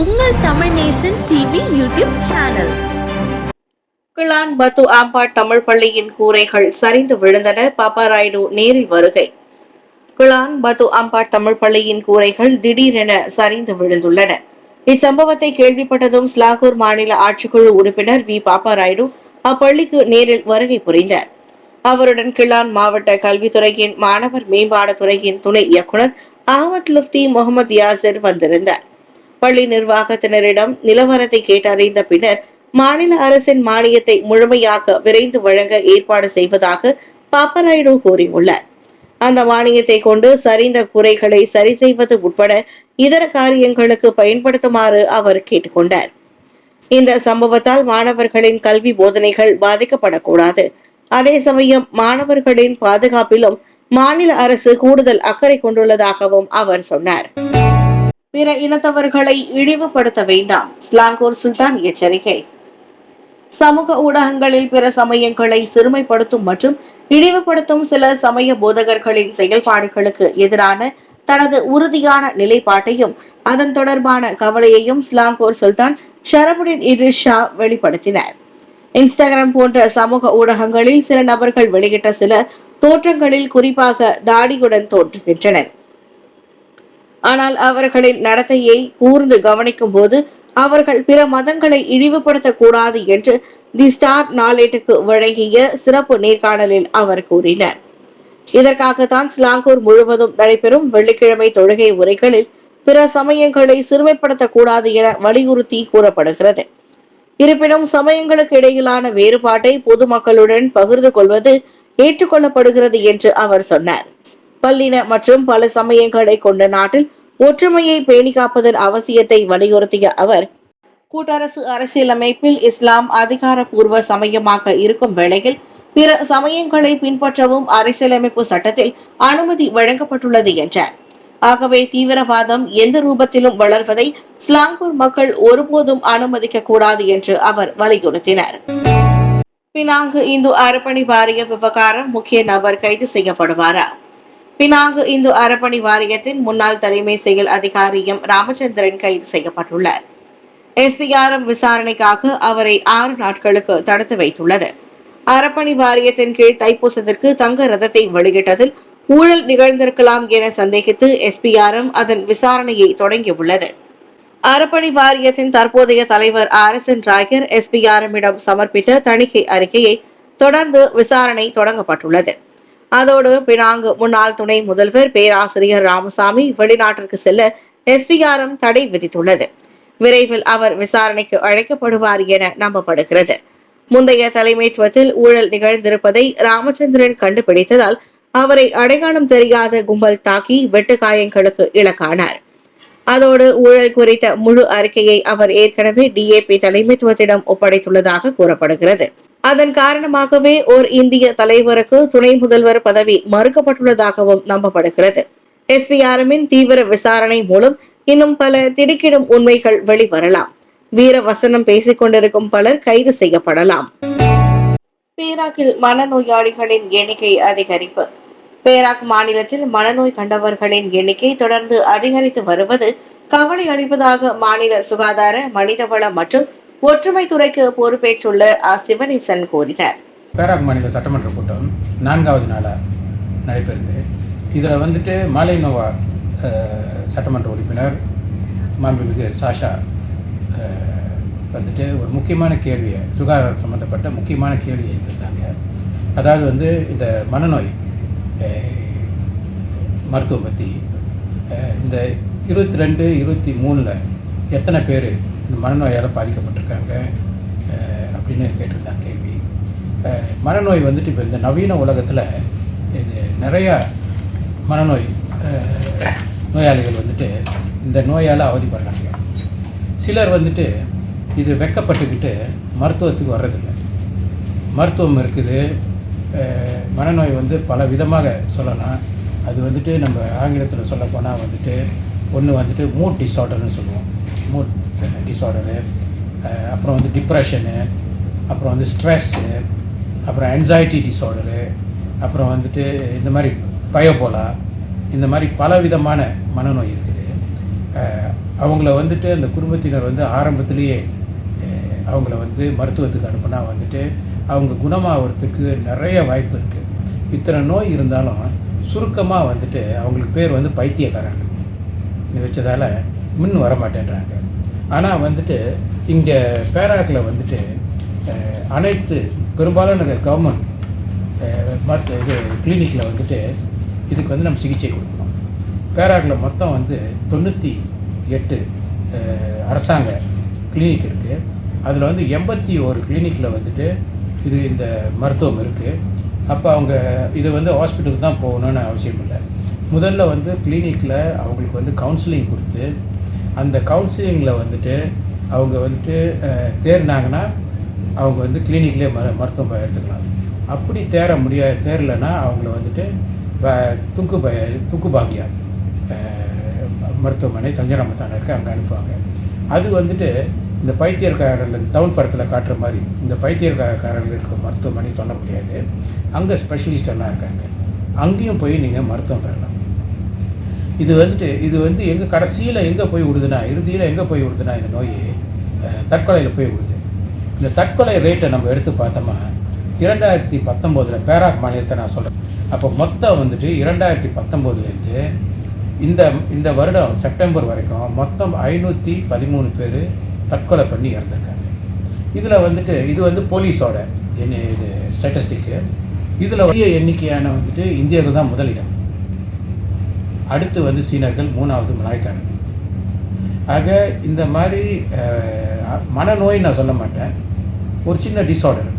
உங்கள் Tamil Nesan TV YouTube channel. Klang பத்து ஆம்பாட் தமிழ் பள்ளியின் கூரைகள் சரிந்து விழுந்தன. பாப்பாராயுடு நேரில் வருகை. கிளான் பத்து ஆம்பாட் தமிழ் பள்ளியின் கூரைகள் திடீரென சரிந்து விழுந்துள்ளன. இச்சம்பவத்தை கேள்விப்பட்டதும் ஸ்லாகூர் மாநில ஆட்சிக்குழு உறுப்பினர் வி. பாப்பாராயுடு அப்பள்ளிக்கு நேரில் வருகை புரிந்தார். அவருடன் கிளான் மாவட்ட கல்வித்துறையின் மாணவர் மேம்பாடு துறையின் துணை இயக்குனர் அகமது லுப்தி முகமது யாசிர் வந்திருந்தார். பள்ளி நிர்வாகத்தினரிடம் நிலவரத்தை கேட்டறிந்த பின்னர் மாநில அரசின் மானியத்தை முழுமையாக விரைந்து வழங்க ஏற்பாடு செய்வதாக பாப்பராயுடு கூறியுள்ளார். அந்த மானியத்தை கொண்டு சரிந்த குறைகளை சரி செய்வது உட்பட இதர காரியங்களுக்கு பயன்படுத்துமாறு அவர் கேட்டுக்கொண்டார். இந்த சம்பவத்தால் மாணவர்களின் கல்வி போதனைகள் பாதிக்கப்படக்கூடாது. அதே சமயம் மாணவர்களின் பாதுகாப்பிலும் மாநில அரசு கூடுதல் அக்கறை கொண்டுள்ளதாகவும் அவர் சொன்னார். பிற இனத்தவர்களை இழிவுபடுத்த வேண்டாம். ஸ்லாங்கூர் சுல்தான் எச்சரிக்கை. சமூக ஊடகங்களில் பிற சமயங்களை சிறுமைப்படுத்தும் மற்றும் இழிவுபடுத்தும் சில சமய போதகர்களின் செயல்பாடுகளுக்கு எதிரான தனது உறுதியான நிலைப்பாட்டையும் அதன் தொடர்பான கவலையையும் ஸ்லாங்கூர் சுல்தான் ஷரபுடின் இட்ரிஸ் ஷா வெளிப்படுத்தினார். இன்ஸ்டாகிராம் போன்ற சமூக ஊடகங்களில் சில நபர்கள் வெளியிட்ட சில தோற்றங்களில் குறிப்பாக தாடியுடன் தோற்றுகின்றனர் ஆனால் அவர்களின் நடத்தையை கூர்ந்து கவனிக்கும் போது அவர்கள் பிற மதங்களை இழிவுபடுத்தக்கூடாது என்று தி ஸ்டார் நாளேட்டுக்கு வழங்கிய சிறப்பு நேர்காணலில் அவர் கூறினார். இதற்காகத்தான் சிலாங்கூர் முழுவதும் நடைபெறும் வெள்ளிக்கிழமை தொழுகை உரைகளில் பிற சமயங்களை சிறுமைப்படுத்தக்கூடாது என வலியுறுத்தி கூறப்படுகிறது. இருப்பினும் சமயங்களுக்கு இடையிலான வேறுபாட்டை பொதுமக்களுடன் பகிர்ந்து கொள்வது ஏற்றுக்கொள்ளப்படுகிறது என்று அவர் சொன்னார். பல்லின மற்றும் பல சமயங்களை கொண்ட நாட்டில் ஒற்றுமையை பேணி காப்பதன் அவசியத்தை வலியுறுத்திய அவர் கூட்டரசு அரசியலமைப்பில் இஸ்லாம் அதிகாரப்பூர்வ சமயமாக இருக்கும் வேளையில் பிற சமயங்களை பின்பற்றவும் அரசியலமைப்பு சட்டத்தில் அனுமதி வழங்கப்பட்டுள்ளது என்றார். ஆகவே தீவிரவாதம் எந்த ரூபத்திலும் வளர்வதை ஸ்லாங்கூர் மக்கள் ஒருபோதும் அனுமதிக்க கூடாது என்று அவர் வலியுறுத்தினார். பினாங்கு இந்து அறப்பணி வாரிய விவகாரம் முக்கிய நபர் கைது செய்யப்படுவாரா? பினாங்கு இந்து அறப்பணி வாரியத்தின் முன்னாள் தலைமை செயல் அதிகாரி எம் ராமச்சந்திரன் கைது செய்யப்பட்டுள்ளார். எஸ்பிஆர்எம் விசாரணைக்காக அவரை ஆறு நாட்களுக்கு தடுத்து வைத்துள்ளது. அறப்பணி வாரியத்தின் கீழ் தைப்பூசத்திற்கு தங்க ரதத்தை வெளியிட்டதில் ஊழல் நிகழ்ந்திருக்கலாம் என சந்தேகித்து எஸ்பிஆர்எம் அதன் விசாரணையை தொடங்கியுள்ளது. அறப்பணி வாரியத்தின் தற்போதைய தலைவர் ஆர் எஸ் என் ராயர் எஸ்பிஆர்எம்மிடம் சமர்ப்பித்த தணிக்கை அறிக்கையை தொடர்ந்து விசாரணை தொடங்கப்பட்டுள்ளது. அதோடு பினாங்கு முன்னாள் துணை முதல்வர் பேராசிரியர் ராமசாமி வெளிநாட்டிற்கு செல்ல எஸ்பிஆர்எம் தடை விதித்துள்ளது. விரைவில் அவர் விசாரணைக்கு அழைக்கப்படுவார் என நம்பப்படுகிறது. முந்தைய தலைமைத்துவத்தில் ஊழல் நிகழ்ந்திருப்பதை ராமச்சந்திரன் கண்டுபிடித்ததால் அவரை அடையாளம் தெரியாத கும்பல் தாக்கி வெட்டுக்காயங்களுக்கு இலக்கானார். அதோடு ஊழல் குறித்த முழு அறிக்கையை அவர் ஏற்கனவே டிஏபி தலைமைத்துவத்திடம் ஒப்படைத்துள்ளதாக கூறப்படுகிறது. அதன் காரணமாகவே ஓர் இந்திய தலைவருக்கு துணை முதல்வர் பதவி மறுக்கப்பட்டுள்ளதாகவும் நம்பப்படுகிறது. எஸ்பிஆர்எம்மின் தீவிர விசாரணை மூலம் இன்னும் பல திடுக்கிடும் உண்மைகள் வெளிவரலாம். வீர வசனம் பேசிக் கொண்டிருக்கும் பலர் கைது செய்யப்படலாம். பேராக்கில் மனநோயாளிகளின் எண்ணிக்கை அதிகரிப்பு. பேராக் மாநிலத்தில் மனநோய் கண்டவர்களின் எண்ணிக்கை தொடர்ந்து அதிகரித்து வருவது கவலை அளிப்பதாக மாநில சுகாதார மனிதவள மற்றும் ஒற்றுமை துறைக்கு பொறுப்பேற்றுள்ள ஆ சிவனேசன் கூறினார். பேராக் மாநில சட்டமன்ற கூட்டம் நான்காவது நாளாக நடைபெறுது. இதில் வந்துட்டு மாலை நோவா சட்டமன்ற உறுப்பினர் மாண்புமிகு சாஷா வந்துட்டு ஒரு முக்கியமான கேள்வியை சுகாதாரம் சம்மந்தப்பட்ட முக்கியமான கேள்வியை எழுப்பியிருந்தாங்க அதாவது வந்து இந்த மனநோய் மருத்துவம் பற்றி இந்த இருபத்தி ரெண்டு இருபத்தி மூணில் எத்தனை பேர் இந்த மனநோயால் பாதிக்கப்பட்டிருக்காங்க? அப்படின்னு கேட்டிருந்தாங்க கேள்வி. மனநோய் வந்துட்டு இப்போ இந்த நவீன உலகத்தில் இது நிறையா மனநோய் நோயாளிகள் வந்துட்டு இந்த நோயால் அவதிப்படுறாங்க. சிலர் வந்துட்டு இது வெக்கப்பட்டுக்கிட்டு மருத்துவத்துக்கு வர்றதில்லை. மருத்துவம் இருக்குது மனநோய் வந்து பல விதமாக சொல்லலாம். அது வந்துட்டு நம்ம ஆங்கிலத்தில் சொல்லப்போனால் வந்துட்டு ஒன்று வந்துட்டு மூட் டிஸார்டர்னு சொல்லுவோம். மூட் டிஸார்டரு அப்புறம் வந்து டிப்ரெஷனு அப்புறம் வந்து ஸ்ட்ரெஸ்ஸு அப்புறம் anxiety டிஸார்டரு அப்புறம் வந்துட்டு இந்த மாதிரி பயோபோலா இந்த மாதிரி பல விதமான மனநோய் இருக்குது. அவங்கள வந்துட்டு அந்த குடும்பத்தினர் வந்து ஆரம்பத்திலேயே அவங்கள வந்து மருத்துவத்துக்கு அனுப்புனா வந்துட்டு அவங்க குணமாகறதுக்கு நிறைய வாய்ப்பு இருக்குது இத்தனை நோய் இருந்தாலும் சுருக்கமாக வந்துட்டு அவங்களுக்கு பேர் வந்து பைத்தியக்காரர்கள். நீ வச்சதால் மின் வரமாட்டேன்றாங்க. ஆனால் வந்துட்டு இங்கே பேராக்கில் வந்துட்டு அனைத்து பெரும்பாலான கவர்மெண்ட் மருத்துவ இது கிளினிக்கில் வந்துட்டு இதுக்கு வந்து நம்ம சிகிச்சை கொடுக்குறோம் பேராக்கில் மொத்தம் வந்து தொண்ணூற்றி எட்டு அரசாங்க கிளினிக் இருக்குது அதில் வந்து எண்பத்தி ஒரு கிளினிக்கில் வந்துட்டு இது இந்த மருத்துவம் இருக்குது அப்போ அவங்க இது வந்து ஹாஸ்பிட்டலுக்கு தான் போகணும்னு அவசியம் இல்லை. முதல்ல வந்து கிளினிக்கில் அவங்களுக்கு வந்து கவுன்சிலிங் கொடுத்து அந்த கவுன்சிலிங்கில் வந்துட்டு அவங்க வந்துட்டு தேர்னாங்கன்னா அவங்க வந்து கிளினிக்லேயே மரு மருத்துவம் எடுத்துக்கலாம். அப்படி தேர முடியா தேரலைன்னா அவங்கள வந்துட்டு ப- துக்கு ப துக்கு பாக்கியா மருத்துவமனை தஞ்சராமத்தான இருக்குது அங்கே அனுப்புவாங்க. அது வந்துட்டு இந்த பைத்தியக்காரர்கள் டவுன் படத்தில் காட்டுற மாதிரி இந்த பைத்தியக்காரர்கள் இருக்க மருத்துவமனை சொல்ல முடியாது. அங்கே ஸ்பெஷலிஸ்டெல்லாம் இருக்காங்க. அங்கேயும் போய் நீங்கள் மருத்துவம் பெறலாம். இது வந்துட்டு இது வந்து எங்கே கடைசியில் எங்கே போய் விடுதுன்னா இறுதியில் எங்கே போய் விடுதுன்னா இந்த நோய் தற்கொலையில் போய் விடுது. இந்த தற்கொலை ரேட்டை நம்ம எடுத்து பார்த்தோமா இரண்டாயிரத்தி பத்தொம்போதில் பேராக் மாநிலத்தை நான் சொல்கிறேன் அப்போ மொத்தம் வந்துட்டு இரண்டாயிரத்தி பத்தொம்போதுலேருந்து இந்த இந்த வருடம் செப்டம்பர் வரைக்கும் மொத்தம் ஐநூற்றி பதிமூணு பேர் தற்கொலை பண்ணி இறந்துருக்காங்க. இதில் வந்துட்டு இது வந்து போலீஸோட என்ன இது ஸ்டாட்டிஸ்டிக்கு இதில் பெரிய எண்ணிக்கையான வந்துட்டு இந்தியர்கள் தான் முதலிடம். அடுத்து வந்து சீனர்கள் மூணாவது மலாய்க்காரர்கள். ஆக இந்த மாதிரி மனநோய் நான் சொல்ல மாட்டேன். ஒரு சின்ன டிஸார்டர்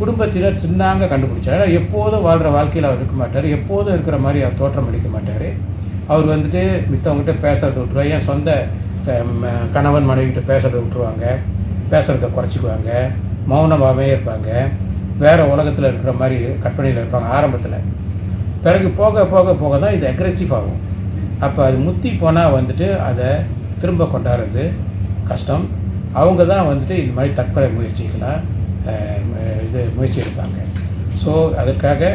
குடும்பத்தினர் சின்னாங்க கண்டுபிடிச்சார். ஏன்னா எப்போதும் வாழ்கிற வாழ்க்கையில் அவர் இருக்க மாட்டார். எப்போதும் இருக்கிற மாதிரி அவர் தோற்றம் அளிக்க மாட்டார். அவர் வந்துட்டு மித்தவங்ககிட்ட பேசுகிறத விட்டுருவார். என் சொந்த கணவன் மனைவிகிட்ட பேசுகிறத விட்டுருவாங்க. பேசுகிறத குறைச்சிக்குவாங்க. மௌனமாகவே இருப்பாங்க. வேறு உலகத்தில் இருக்கிற மாதிரி கற்பனையில் இருப்பாங்க ஆரம்பத்தில். பிறகு போக போக போக தான் இது அக்ரெசிவ் ஆகும். அப்போ அது முத்தி போனால் வந்துட்டு அதை திரும்ப கொண்டாடுறது கஷ்டம். அவங்க தான் வந்துட்டு இந்த மாதிரி தற்கொலை முயற்சிகளாக இது முயற்சி எடுப்பாங்க. ஸோ அதற்காக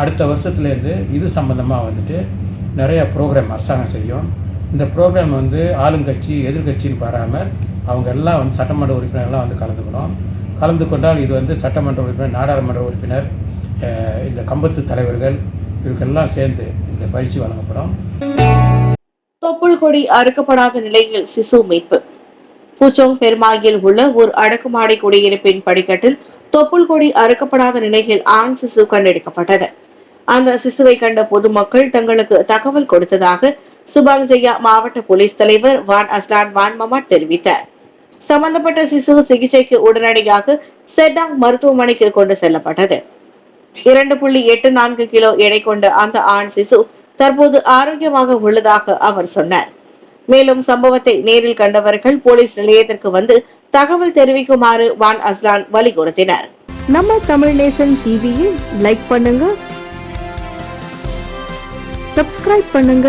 அடுத்த வருஷத்துலேருந்து இது சம்மந்தமாக வந்துட்டு நிறைய ப்ரோக்ராம் அரசாங்கம் செய்யும். இந்த ப்ரோக்ராம் வந்து ஆளுங்கட்சி எதிர்கட்சின்னு பாராமல் அவங்க எல்லாம் வந்து சட்டமன்ற உறுப்பினர்லாம் வந்து கலந்துக்கணும். கலந்து கொண்டால் இது வந்து சட்டமன்ற உறுப்பினர் நாடாளுமன்ற உறுப்பினர் இந்த கம்பத்து தலைவர்கள் இவருக்கெல்லாம் சேர்ந்து இந்த பயிற்சி வழங்கப்படும். தொப்புள் கொடி அறுக்கப்படாத நிலையில் சிசு மீட்பு. பூச்சோங் பெருமாயில் உள்ள ஒரு அடுக்குமாடி குடியிருப்பின் படிக்கட்டில் தொப்புள் கொடி அறுக்கப்படாத நிலையில் ஆண் சிசு கண்டெடுக்கப்பட்டது அந்த சிசுவை கண்ட பொதுமக்கள் தங்களுக்கு தகவல் கொடுத்ததாக சுபாங் ஜெயா மாவட்ட போலீஸ் தலைவர் வான் அஸ்லான் வான் மமாட் தெரிவித்தார். சம்பந்தப்பட்ட சிசு சிகிச்சைக்கு உடனடியாக செட்டாங் மருத்துவமனைக்கு கொண்டு செல்லப்பட்டது. இரண்டு புள்ளி எட்டு நான்கு கிலோ எடை கொண்ட அந்த ஆண் சிசு தற்போது ஆரோக்கியமாக உள்ளதாக அவர் சொன்னார். மேலும் சம்பவத்தை நேரில் கண்டவர்கள் போலீஸ் நிலையத்திற்கு வந்து தகவல் தெரிவிக்குமாறு வான் அஸ்லான் வலியுறுத்தினர். நம்ம தமிழ் நேசன் டிவியை லைக் பண்ணுங்க சப்ஸ்கிரைப் பண்ணுங்க.